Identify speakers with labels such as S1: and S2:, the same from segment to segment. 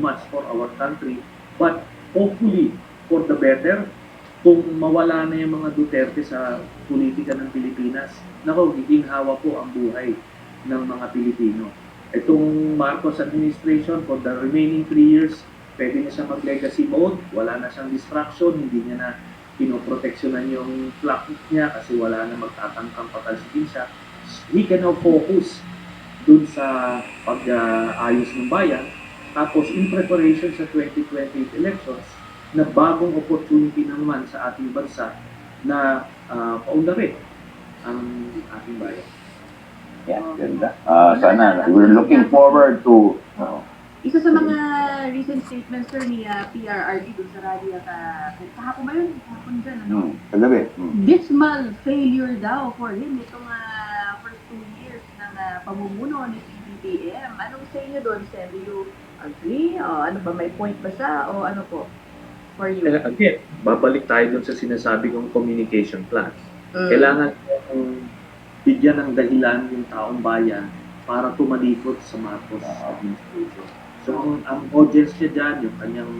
S1: much for our country, but hopefully for the better, kung mawala na yung mga Duterte sa politika ng Pilipinas, nako, giginhawa po ang buhay ng mga Pilipino. Itong Marcos administration for the remaining three years, pwede na siya mag-legacy mode, wala na siyang distraction, hindi niya na pinoproteksyonan yung clock niya kasi wala na magtatangkang patalsikin siya. He can now focus dun sa pag-ayos ng bayan. Tapos in preparation sa 2028 elections, na bagong opportunity na naman sa ating bansa na uh, paundarin ang ating bayan.
S2: Yeah, ganda. Ah, sana, we're looking forward to, oh,
S3: Isa sa mga recent statements sir ni uh, PRRD dun sa radyo at uh, kahapon ba yun? Kahapon dyan, ano?
S2: hmm, kagabi. Hmm.
S3: Dismal failure daw for him itong uh, first two years ng uh, pamumuno ni PBBM. Anong sa inyo doon, Sen? Do you agree? O ano ba, may point ba siya? O ano po? For you?
S1: And again, babalik tayo dun sa sinasabi kong communication plan.
S3: Mm.
S1: Kailangan kong bigyan ng dahilan yung taong bayan para tumalikod sa Marcos administration. So, ang, ang audience niya dyan, yung kanyang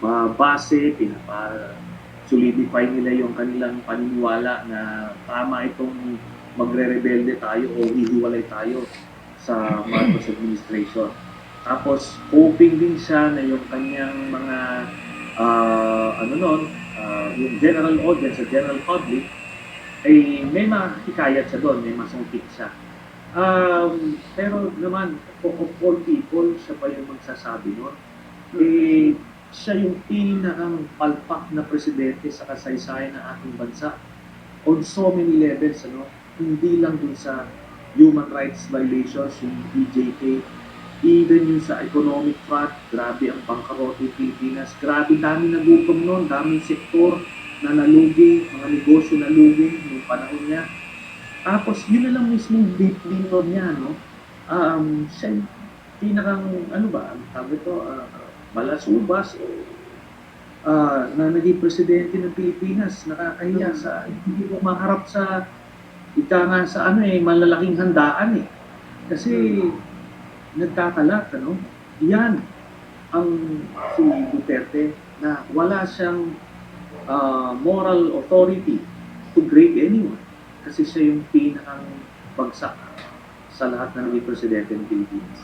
S1: mga base, pinapa solidify nila yung kanilang paniniwala na tama itong magre-rebelde tayo o hihiwalay tayo sa Marcos administration. Tapos, hoping din siya na yung kanyang mga ah, ano nun, ah, yung general audience, sa general public, ay may mahikayat siya doon, may masungkit siya. Um, pero naman, of all people, siya pa yung magsasabi nun. Eh, siya yung pinakang palpak na presidente sa kasaysayan ng ating bansa on so many levels, ano? Hindi lang dun sa human rights violations, yung BJK, even yung sa economic front, grabe ang pangkarote Pilipinas, grabe dami nagutom noon, daming sektor na nalugi, mga negosyo nalugi noong panahon niya. Tapos yun na lang mismo deep leader niya, no? Um, siya pinakang, ano ba, ang tawag ito, uh, malasubas, ah, na naging presidente ng Pilipinas, nakakahiya sa, hindi mo maharap sa, ika nga sa ano eh, malalaking handaan eh. Kasi, nagkakalat, ano? Yan ang si Duterte na wala siyang ah, moral authority to grade anyone. Kasi siya yung pinakang bagsak sa lahat ng naging presidente ng Pilipinas.